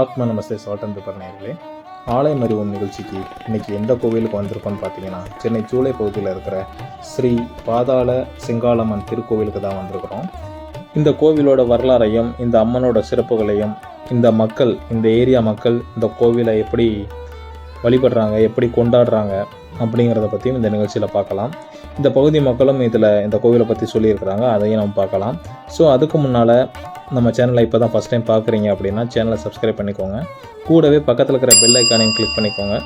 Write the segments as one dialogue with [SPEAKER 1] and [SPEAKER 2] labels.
[SPEAKER 1] ஆத்ம நமஸ்தே satin paper நேர்களே ஆலயம் அறிவோம் நிகழ்ச்சிக்கு இன்னைக்கு எந்த கோவிலுக்கு வந்திருக்கோம்னு பார்த்தீங்கன்னா சென்னை சூளை பகுதியில் இருக்கிற ஸ்ரீ பாதாள செங்காலம்மன் திருக்கோவிலுக்கு தான் வந்திருக்கிறோம். இந்த கோவிலோட வரலாறையும் இந்த அம்மனோட சிறப்புகளையும் இந்த மக்கள் இந்த ஏரியா மக்கள் இந்த கோவிலை எப்படி வழிபடுறாங்க எப்படி கொண்டாடுறாங்க அப்படிங்கிறத பற்றியும் இந்த நிகழ்ச்சியில் பார்க்கலாம். இந்த பகுதி மக்களும் இதில் இந்த கோவிலை பற்றி சொல்லியிருக்கிறாங்க அதையும் நம்ம பார்க்கலாம். ஸோ அதுக்கு முன்னால் நம்ம சேனலை இப்போ தான் ஃபஸ்ட் டைம் பார்க்குறீங்க அப்படின்னா சேனலை சப்ஸ்கிரைப் பண்ணிக்கோங்க. கூடவே பக்கத்தில் இருக்கிற பெல் ஐக்கானையும் கிளிக் பண்ணிக்கோங்க.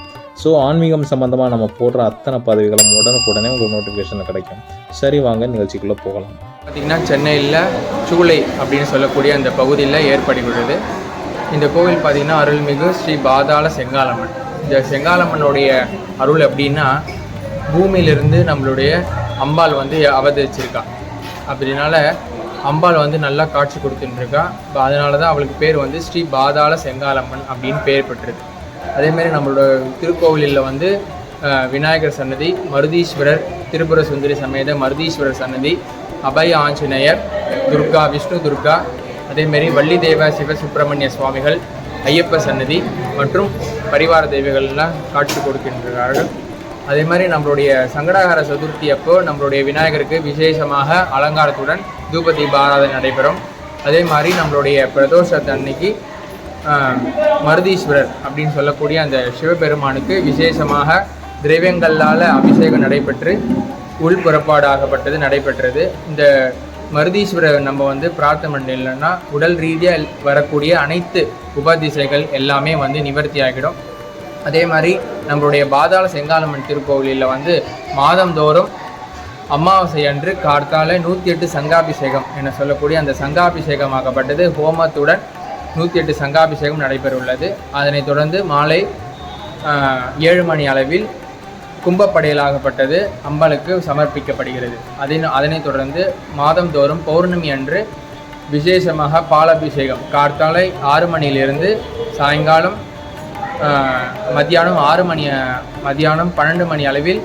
[SPEAKER 1] ஸோ ஆன்மீகம் சம்மந்தமாக நம்ம போடுற அத்தனை பதவிகளும் உடனுக்குடனே உங்களுக்கு நோட்டிஃபிகேஷன் கிடைக்கும். சரி வாங்க நிகழ்ச்சிக்குள்ளே போகலாம்.
[SPEAKER 2] பார்த்திங்கன்னா சென்னையில் சூளை அப்படின்னு சொல்லக்கூடிய அந்த பகுதியில் ஏற்படுகிறது இந்த கோவில் பார்த்திங்கன்னா அருள்மிகு ஸ்ரீ பாதாள செங்காலம்மன் இந்த செங்காலம்மனுடைய அருள் அப்படின்னா பூமியிலிருந்து நம்மளுடைய அம்பாள் வந்து அவதரிச்சிருக்கா. அப்படினால அம்பாள் வந்து நல்லா காட்சி கொடுத்துட்டுருக்கா. அதனால தான் அவளுக்கு பேர் வந்து ஸ்ரீ பாதாள செங்காலம்மன் அப்படின்னு பேர் பெற்றது. அதேமாரி நம்மளோட திருக்கோவிலில் வந்து விநாயகர் சன்னதி மருதீஸ்வரர் திருபுர சுந்தரி சமேத மருதீஸ்வரர் சன்னதி அபய ஆஞ்சநேயர் துர்கா விஷ்ணு துர்கா அதேமாரி வள்ளி தேவ சிவசுப்பிரமணிய சுவாமிகள் ஐயப்ப சன்னதி மற்றும் பரிவார தெய்வங்கள்லாம் காட்சி கொடுக்கின்றார்கள். அதே மாதிரி நம்மளுடைய சங்கடாகார சதுர்த்தி அப்போ நம்மளுடைய விநாயகருக்கு விசேஷமாக அலங்காரத்துடன் தூப தீப ஆராதனை நடைபெறும். அதே மாதிரி நம்மளுடைய பிரதோஷத்தை அன்னைக்கு மருதீஸ்வரர் அப்படின்னு சொல்லக்கூடிய அந்த சிவபெருமானுக்கு விசேஷமாக திரவியங்களால் அபிஷேகம் நடைபெற்று உள் புறப்பாடாகப்பட்டது நடைபெற்றது. இந்த மருதீஸ்வரர் நம்ம வந்து பிரார்த்தனை பண்ணலன்னா உடல் ரீதியாக வரக்கூடிய அனைத்து உபாதிசைகள் எல்லாமே வந்து நிவர்த்தி ஆகிடும். அதே மாதிரி நம்மளுடைய பாதாள செங்காலம்மன் திருக்கோவிலில் வந்து மாதந்தோறும் அமாவாசை அன்று கார்த்தால நூற்றி எட்டு சங்காபிஷேகம் என சொல்லக்கூடிய அந்த சங்காபிஷேகமாகப்பட்டது ஹோமத்துடன் நூற்றி எட்டு சங்காபிஷேகம் நடைபெறவுள்ளது. அதனைத் தொடர்ந்து மாலை ஏழு மணி அளவில் கும்பப்படையலாகப்பட்டது அம்பலுக்கு சமர்ப்பிக்கப்படுகிறது. அதன் அதனைத் தொடர்ந்து மாதந்தோறும் பௌர்ணமி அன்று விசேஷமாக பாலாபிஷேகம் கார்த்தாலை ஆறு மணியிலிருந்து சாயங்காலம் மத்தியானம் ஆறு மணி மத்தியானம் பன்னெண்டு மணி அளவில்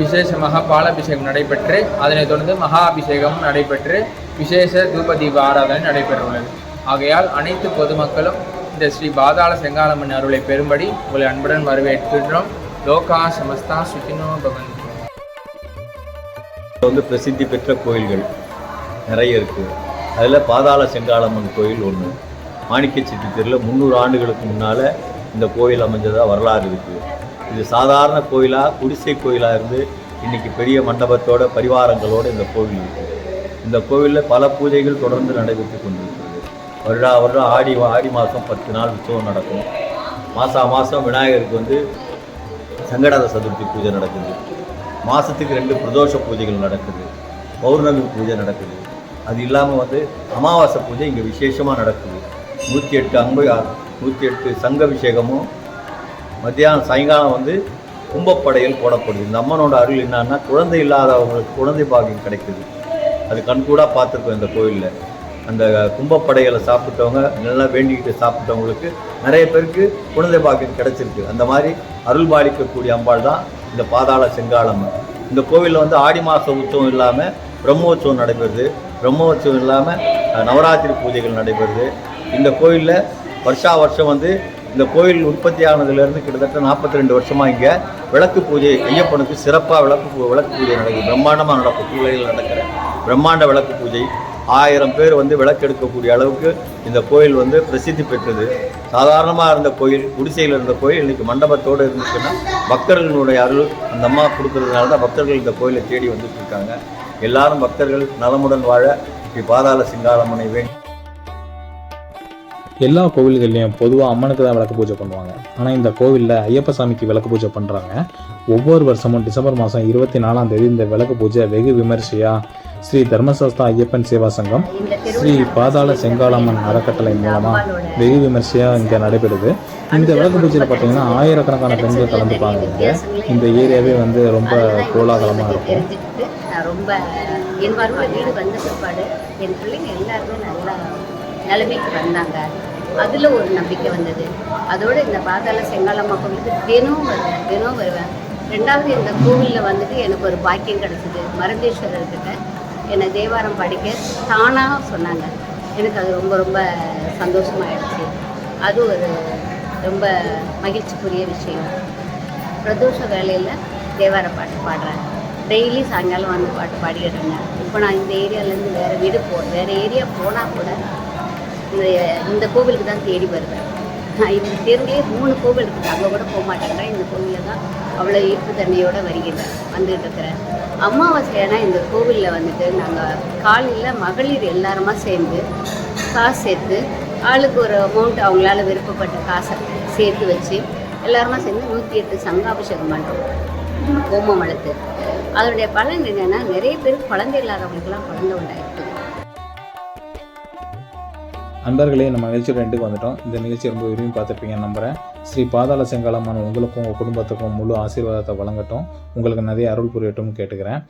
[SPEAKER 2] விசேஷமாக பாலாபிஷேகம் நடைபெற்று அதனைத் தொடர்ந்து மகா அபிஷேகமும் நடைபெற்று விசேஷ தூப ஆராதனை நடைபெறவுள்ளது. ஆகையால் அனைத்து பொதுமக்களும் இந்த ஸ்ரீ பாதாள செங்காலம்மன் அருளை பெறும்படி உங்களை அன்புடன் வரவேற்கின்றோம். லோகா சமஸ்தா சுகினோ பவன்
[SPEAKER 3] வந்து பிரசித்தி பெற்ற கோயில்கள் நிறைய இருக்குது அதில் பாதாள செங்காலம்மன் கோயில் ஒன்று மாணிக்கச்சித்தி தெருவில் முந்நூறு ஆண்டுகளுக்கு முன்னால் இந்த கோயில் அமைஞ்சதாக வரலாறு இருக்குது இது சாதாரண கோயிலாக குடிசை கோயிலாக இருந்து இன்றைக்கி பெரிய மண்டபத்தோட பரிவாரங்களோடு இந்த கோவில் இருக்குது இந்த கோவிலில் பல பூஜைகள் தொடர்ந்து நடைபெற்று கொண்டிருக்கிறது. வருடா வருடம் ஆடி ஆடி மாதம் பத்து நாள் உற்சவம் நடக்கும். மாதம் மாதம் விநாயகருக்கு வந்து சங்கடாத சதுர்த்தி பூஜை நடக்குது. மாதத்துக்கு ரெண்டு பிரதோஷ பூஜைகள் நடக்குது. பௌர்ணமி பூஜை நடக்குது. அது இல்லாமல் வந்து அமாவாசை பூஜை இங்கே விசேஷமாக நடக்குது. நூற்றி எட்டு அம்பு நூற்றி எட்டு சங்க அபிஷேகமும் மத்தியானம் சாயங்காலம் வந்து கும்பப்படையில் போடப்படுது. இந்த அம்மனோட அருள் என்னன்னா குழந்தை இல்லாதவங்களுக்கு குழந்தை பாக்கியம் கிடைக்குது. அது கண்கூடாக பார்த்துருக்கோம் இந்த கோயிலில். அந்த கும்பப்படைகளை சாப்பிட்டவங்க நல்லா வேண்டிக்கிட்டு சாப்பிட்டவங்களுக்கு நிறைய பேருக்கு குழந்தை பாக்கியம் கிடைச்சிருக்கு. அந்த மாதிரி அருள் பாலிக்கக்கூடிய அம்பாள் தான் இந்த பாதாள செங்காலம் இந்த கோவிலில் வந்து ஆடி மாத உற்சவம் இல்லாமல் பிரம்மோற்சவம் நடைபெறுது. பிரம்மோற்சவம் இல்லாமல் நவராத்திரி பூஜைகள் நடைபெறுது. இந்த கோயிலில் வருஷா வருஷம் வந்து இந்த கோயில் உற்பத்தி ஆனதுலேருந்து கிட்டத்தட்ட நாற்பத்தி ரெண்டு வருஷமாக இங்கே விளக்கு பூஜை ஐயப்பனுக்கு சிறப்பாக விளக்கு விளக்கு பூஜை நடக்குது. பிரம்மாண்டமாக நடக்கும். கீழையில் நடக்கிற பிரம்மாண்ட விளக்கு பூஜை. ஆயிரம் பேர் வந்து விளக்கெடுக்கக்கூடிய அளவுக்கு இந்த கோயில் வந்து பிரசித்தி பெற்றது. சாதாரணமாக இருந்த கோயில் குடிசையில் இருந்த கோயில் இன்றைக்கி மண்டபத்தோடு இருந்துச்சுன்னா பக்தர்களுடைய அருள் அந்த அம்மா கொடுக்கறதுனால தான் பக்தர்கள் இந்த கோயிலை தேடி வந்துட்டு இருக்காங்க. எல்லாரும் பக்தர்கள் நலமுடன் வாழ ஸ்ரீ பாதாள சிங்காரமனை வேண்டி
[SPEAKER 1] எல்லா கோவில்கள்லையும் பொதுவாக அம்மனுக்கு தான் விளக்கு பூஜை பண்ணுவாங்க. ஆனால் இந்த கோவிலில் ஐயப்ப சாமிக்கு விளக்கு பூஜை பண்ணுறாங்க ஒவ்வொரு வருஷமும் டிசம்பர் மாதம் இருபத்தி நாலாம் தேதி இந்த விளக்கு பூஜை வெகு விமரிசையாக ஸ்ரீ தர்மசாஸ்தா ஐயப்பன் சேவா சங்கம் ஸ்ரீ பாதாள செங்காலம்மன் அறக்கட்டளை மூலமாக வெகு விமரிசையாக இங்கே நடைபெறுது. இந்த விளக்கு பூஜையில் பார்த்தீங்கன்னா ஆயிரக்கணக்கான பெண்கள் கலந்துப்பாங்க இங்கே இந்த ஏரியாவே வந்து ரொம்ப கோலாகலமாக இருக்கும்.
[SPEAKER 4] ரொம்ப என் வீடு வந்த பிற்பாடு என் பிள்ளைங்க எல்லாருமே நல்லா நிலைமைக்கு வந்தாங்க. அதில் ஒரு நம்பிக்கை வந்தது. அதோட இந்த பாதாள செங்காலம்மா கோவிலுக்கு தினம் வருவேன் தினம் வருவேன். ரெண்டாவது இந்த கோவிலில் வந்துட்டு எனக்கு ஒரு பாக்கியம் கிடச்சிது. மருந்தீஸ்வரர்கிட்ட என்னை தேவாரம் படிக்க தானாக சொன்னாங்க. எனக்கு அது ரொம்ப ரொம்ப சந்தோஷமாயிடுச்சு. அது ஒரு ரொம்ப மகிழ்ச்சிக்குரிய விஷயம். பிரதோஷ வேலையில் தேவார பாட்டு பாடுறேன். டெய்லி சாயங்காலம் வந்து பாட்டு பாடிக்கிட்டு இருந்தேன் இப்போ நான் இந்த ஏரியாலேருந்து வேறு வீடு போ வேறு ஏரியா போனால் கூட இந்த இந்த கோவிலுக்கு தான் தேடி வருவேன். நான் இந்த தெருவிலே மூணு கோவில் இருக்குது அங்கே கூட போக மாட்டேங்கிறேன் இந்த கோவிலில் தான் அவ்வளோ ஈர்ப்பு தன்மையோடு வருகிறேன் வந்துகிட்டு இருக்கிறேன். ஆனால் இந்த கோவிலில் வந்துட்டு நாங்கள் காலையில் மகளிர் எல்லாருமா சேர்ந்து காசு சேர்த்து ஆளுக்கு ஒரு அமௌண்ட் அவங்களால விருப்பப்பட்ட காசை சேர்த்து வச்சு எல்லாருமா சேர்ந்து நூற்றி எட்டு சங்காபிஷேகம் பண்ணுறோம் ஹோமம் வளர்த்து அதனுடைய பலன் என்னென்னா நிறைய பேர் குழந்தை இல்லாதவங்களுக்குலாம் குழந்தை உண்டாயிருக்கு.
[SPEAKER 1] அன்பர்களே நம்ம நிகழ்ச்சி ரெண்டுக்கு வந்துட்டோம். இந்த நிகழ்ச்சி ரொம்ப விரும்பி பார்த்துருப்பீங்கன்னு நம்புகிறேன் ஸ்ரீ பாதாள செங்காலம்மன் உங்களுக்கும் உங்கள் குடும்பத்துக்கும் முழு ஆசீர்வாதத்தை வழங்கட்டும். உங்களுக்கு நிறைய அருள் புரியட்டும் கேட்டுக்கிறேன்.